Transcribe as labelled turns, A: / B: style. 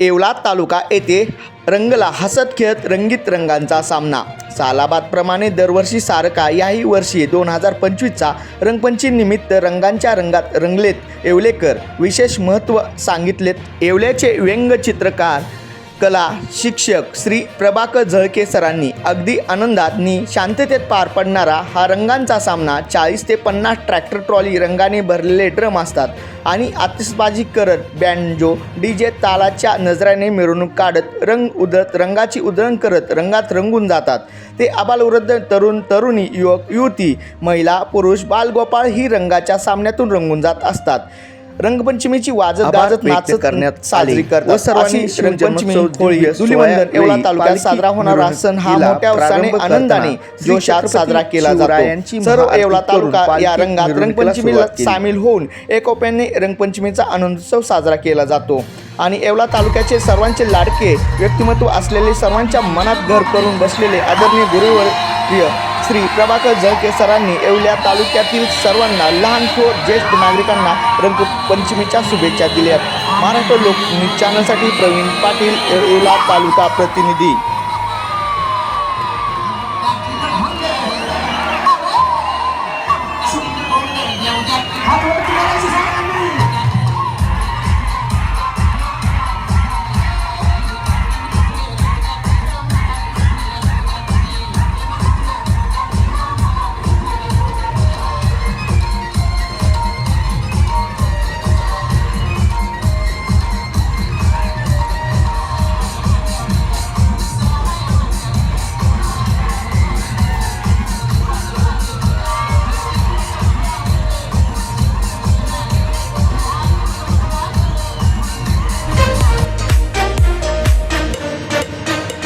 A: येवला तालुका येथे रंगला हसत खेळत रंगीत रंगांचा सामना. सालाबादप्रमाणे दरवर्षी सारका याही वर्षी दोन हजार पंचवीसचा रंगपंचमीनिमित्त रंगांच्या रंगात रंगलेत येवलेकर. विशेष महत्त्व सांगितलेत येवल्याचे व्यंगचित्रकार कला शिक्षक श्री प्रभाकर झळके सरांनी अगदी आनंदात नि शांततेत पार पडणारा हा रंगांचा सामना चाळीस ते पन्नास ट्रॅक्टर ट्रॉली रंगाने भरलेले ड्रम असतात. आणि आतिषबाजी करत बँजो डी जे तालाच्या नजराने मिरवणूक काढत रंग उधळत रंगाची उधळण करत रंगात रंगून जातात. ते आबालवृद्ध तरुण तरुणी युवक युवती महिला पुरुष बालगोपाळ ही रंगाच्या सामन्यातून रंगून जात असतात. रंगपंचमीची वाजत गाजत नाचत
B: करण्यात
A: साजरी. करतात
B: सर्वांनी
A: अशी रंगपंचमी होळी धुलिवंदन येवला
B: वेळी
A: तालुक्यात साजरा होणारा सण हा मोठ्या उत्साहाने आनंदाने जोशात साजरा केला जातो सर्व येवला तालुका या रंगात रंगपंचमीला. सामील होऊन एकोप्याने रंगपंचमीचा आनंदोत्सव साजरा केला जातो आणि येवला तालुक्याचे सर्वांचे लाडके व्यक्तिमत्व असलेले सर्वांच्या मनात घर करून बसलेले आदरणीय गुरुवर्य श्री प्रभाकर जळके सरांनी येवल्या तालुक्यातील सर्वांना लहान थोर ज्येष्ठ नागरिकांना रंगपंचमीच्या शुभेच्छा दिल्या महाराष्ट्र लोक न्यूज चॅनलसाठी प्रवीण पाटील येवला तालुका प्रतिनिधी.